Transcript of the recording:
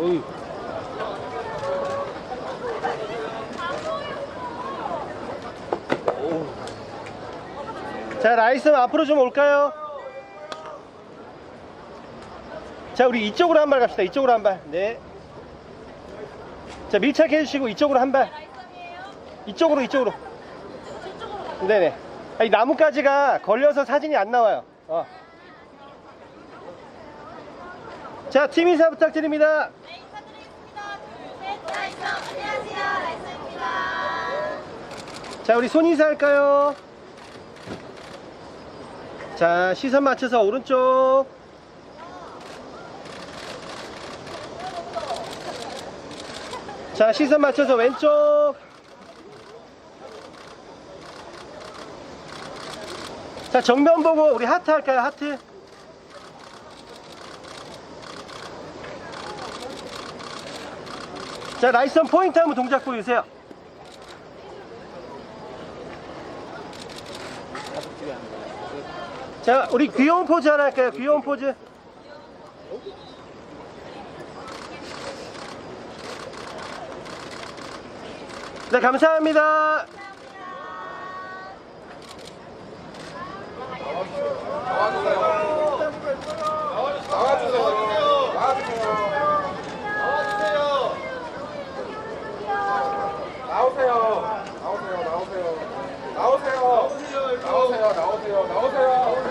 어이. 자 라이슨 앞으로 좀 올까요? 자 우리 이쪽으로 한 발 갑시다 이쪽으로 한발 네. 자 밀착해 주시고 이쪽으로 한발 이쪽으로 이쪽으로 네네 아니 나뭇가지가 걸려서 사진이 안 나와요 어. 자, 팀 인사 부탁드립니다. 네, 인사드리겠습니다. 둘, 셋, 라이서. 안녕하세요. 라이서입니다. 자, 우리 손 인사할까요? 자, 시선 맞춰서 오른쪽. 자, 시선 맞춰서 왼쪽. 자, 정면 보고 우리 하트 할까요? 하트. 자, 라이선 포인트 한번 동작 보여주세요. 자, 우리 귀여운 포즈 하나 할까요? 귀여운 포즈. 네, 감사합니다. 오세 요. 오세 요.